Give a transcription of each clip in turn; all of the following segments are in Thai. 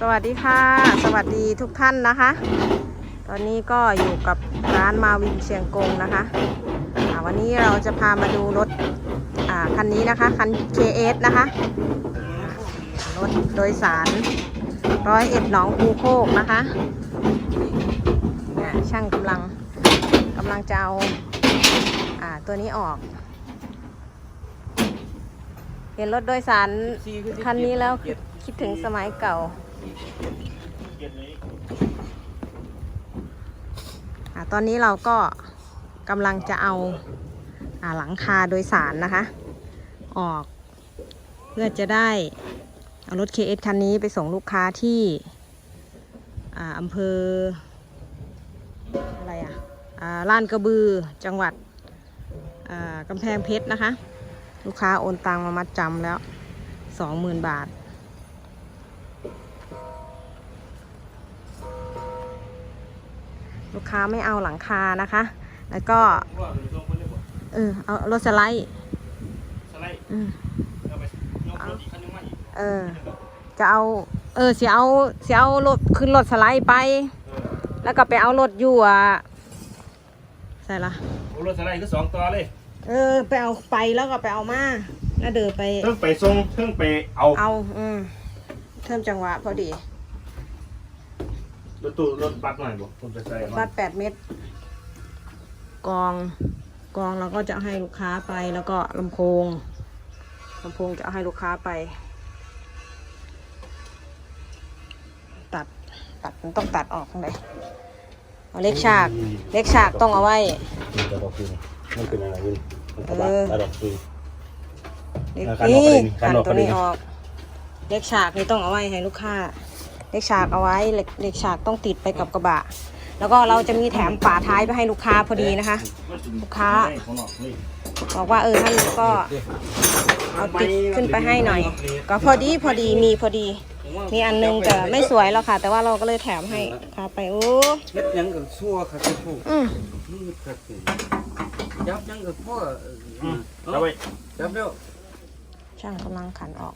สวัสดีค่ะ สวัสดีทุกท่านนะคะ ตอนนี้ก็อยู่กับร้านมาวินเชียงกงนะคะอ่าวันนี้เราจะพามาดูรถอ่าคันนี้นะคะ คัน KS นะคะ รถโดยสารร้อยเอ็ดหนองคูโคกนะคะเนี่ยช่างกำลังกำลังจะเอาอ่าตัวนี้ออก เห็นรถโดยสารคันนี้แล้วคิดถึงสมัยเก่าอ่า ตอนนี้เราก็กำลังจะเอาอาหลังคาโดยสารนะคะ ออกเพื่อจะได้เอารถ KS คันนี้ไปส่งลูกค้าที่ออำเภออะไรอะอ่าลานกระบือจังหวัดกำแพงเพชรนะคะ ลูกค้าโอนตังมามัดจำแล้วสองหมื่นบาท ลูกค้าไม่เอาหลังคานะคะ แล้วก็ เออ เอารถสไลด์สไลด์อืมเอาไปยกรถอีกคันนึงมาอีกเออ จะเอา เออเสียเอาเสียเอารถขึ้นรถสไลด์ไปเออแล้วก็ไปเอารถอยู่อะใส่ละโอ้รถสไลด์ก็สองตัวเลย เออ ไปเอาไปแล้วก็ไปเอามาแล้วเดินไปเพิ่งไปส่งเพิ่งไปเอา เอา อืมเทิมจังหวะพอดี รถตู้รถบัสหน่อยบอกผมไปใส่วัดแปดเมตรกองกองเราก็จะให้ลูกค้าไปแล้วก็ลำโพงลำโพงจะเอาให้ลูกค้าไป ตัดตัดมันต้องตัดออกข้างในเอาเล็กฉาก เล็กฉากต้องเอาไว้กระดอกคืนมันเป็นอะไรขึ้นมันกระเออดอกคืน เล็กอ่ากันออกนี่ไปเลยนี่กักันนออกไปตัวเลยนี้ออก เล็กฉากนี่ต้องเอาไว้ให้ลูกค้า เล็กฉากเอาไว้เล็กเล็กฉากต้องติดไปกับกระบะ แล้วก็เราจะมีแถมฝาท้ายไปให้ลูกค้าพอดีนะคะ ลูกค้าของนอกนี่บอกว่าเออท่านก็เอาติดขึ้นไปให้หน่อย ก็พอดีพอดีมีพอดี มีอันนึงแต่ไม่สวยหรอกค่ะ แต่ว่าเราก็เลยแถมให้ค่ะไปโอ้เฮ็ดหยังกับซัวครับที่ผู้อืมมืดครับนี่จับหยังกับพ่อเอออืมเอาเอาไปจับแล้วช่างกำลังขันออก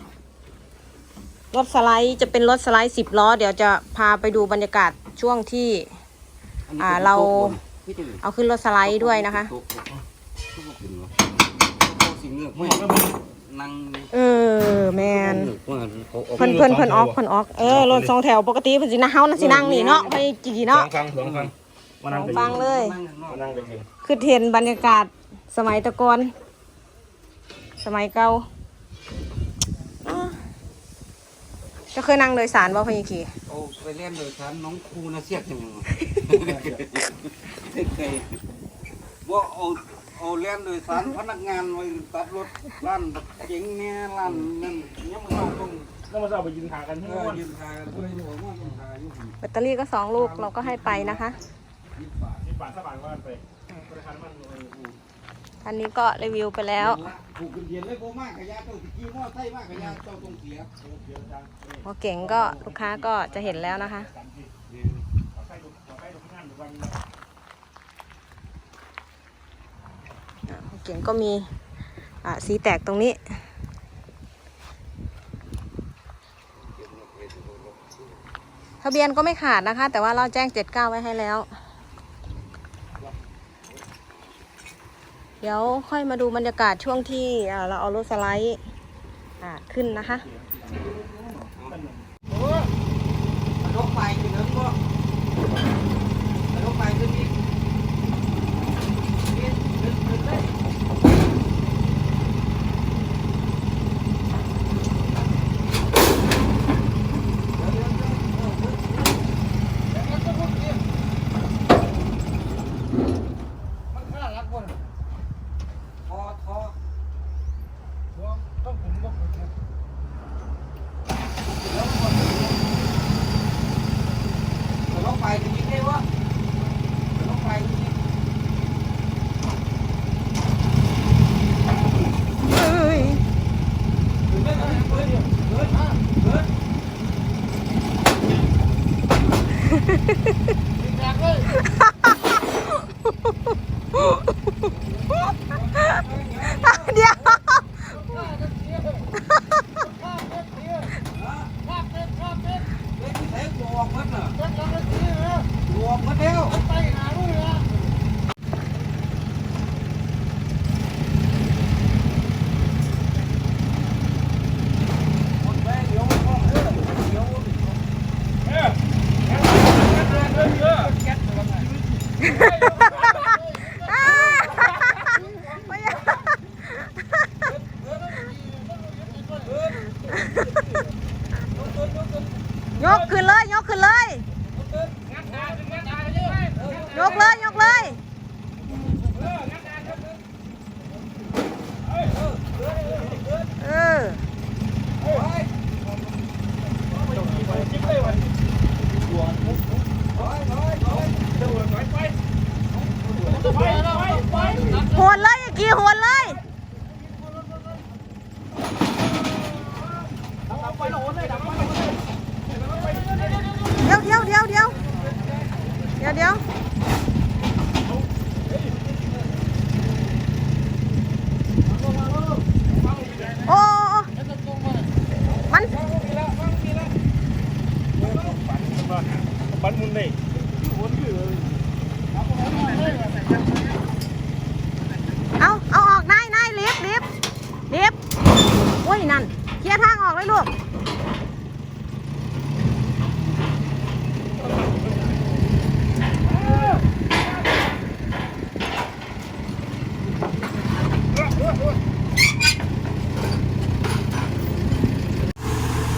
รถสไลด์จะเป็นรถสไลด์สิบล้อ เดี๋ยวจะพาไปดูบรรยากาศช่วงที่นนี้อ่าป็นเราโต๊ะบนพี่จะเอาขึ้นรถสไลด์ด้วยนะคะโต๊โต๊ะโต๊ะโต๊ะสิเงือกไม่นั่งเออแมนเงือกว่าเขาเอาเพิ่นเพิ่นเพิ่นออกเพิ่นออกเออรถสองแถวปกติเพิ่นสินะเฮานะสินั่งนี่เนาะไปกี่สอเนาะงฟังสองฟังมาสนั่องงไปฟังเลยนั่งข้างนอกมานั่งไปเองคือเห็นบรรยากาศสมัยแตะกอนสมัยเก่าอ้าว จะเคยนั่งโดยสารบ่พะยีขี่เอาไปเล่นโดยสารน้องครูนะเสียกจังยังเคยว่าเอาเอาเล่นโดยสารพนักงานไว้ตัดรถร้านเจ๋งเนี่ยร้านนั่นยังไม่เอาต้องแล้วมาเอาไปยืนหากันที่เอนู่อนยืนทางด้วยหัวว่ายืนทางอยู่แบตเตอรี่ก็สองลูกเราก็ให้ไปนะคะที่ป่าสบายว่าไปธนาคารมัน อันนี้ก็รีวิวไปแล้วผูกเดียนเลยโบมากขยะเจ้าตะกี้มอไซค์มากขยะเจ้าต้องเสียพอเก่งก็ลูกค้าก็จะเห็นแล้วนะคะพอเก่งก็มีอะสีแตกตรงนี้ ทะเบียนก็ไม่ขาดนะคะ แต่ว่าเราแจ้ง 79 ไว้ให้แล้ว เดี๋ยวค่อยมาดูบรรยากาศช่วงที่เราเอารถสไลด์ขึ้นนะคะ รถไฟคือนั้นก็รถไฟคือนี่ทอทอรถไฟคือนี่ได้วะรถไฟคือนี่ เอ้ย เดี๋ยว อกหมดน่ะรวมหมดแล้วหมดแล้วเดี๋ยวมันเข้าเด้อเดี๋ยว อ้าไม่อยากยกขึ้นเลย ยกขึ้นเลย ย กเลย ยกเลยเออหวนเลยกี่หวนเลย เดี๋ยวเดี๋ยวเดี๋ยวเดี๋ยวเดี๋ยวเดี๋ยวโอ้มัน ปันมุนเลย เอาเอาออกนายนายลิฟต์ลิฟต์ลิฟต์โอ้ยนั่น เคลียร์ทางออกเลยลูก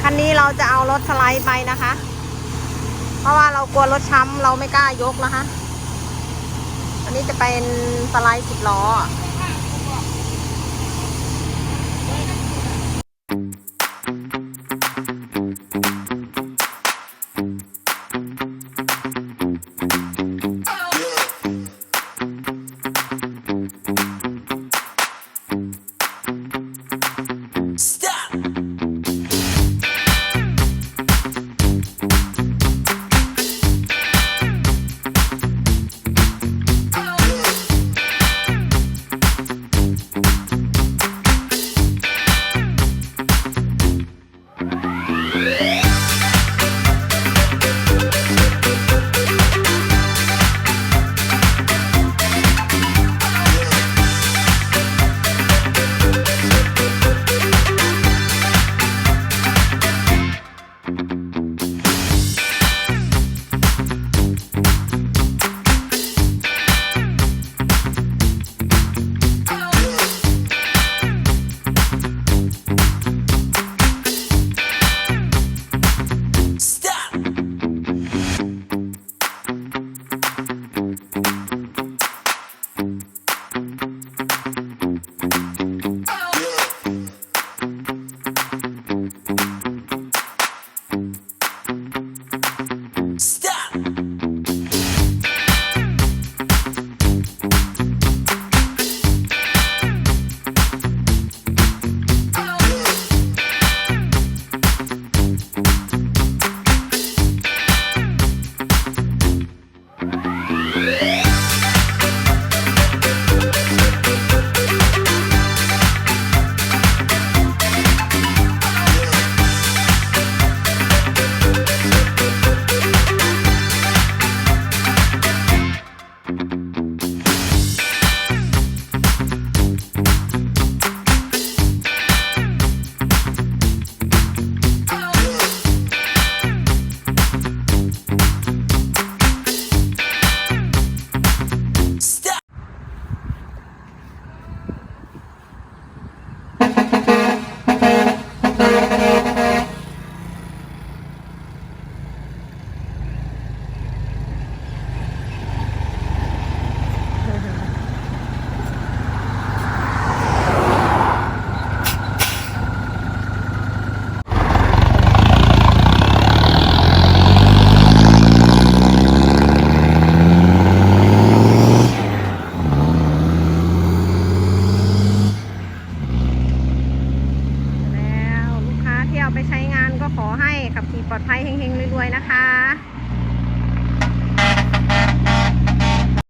คันนี้เราจะเอารถสไลด์ไปนะคะ เพราะว่าเรากลัวรถช้ำเราไม่กล้ายกนะคะ อันนี้จะเป็นสไลด์สิบล้อ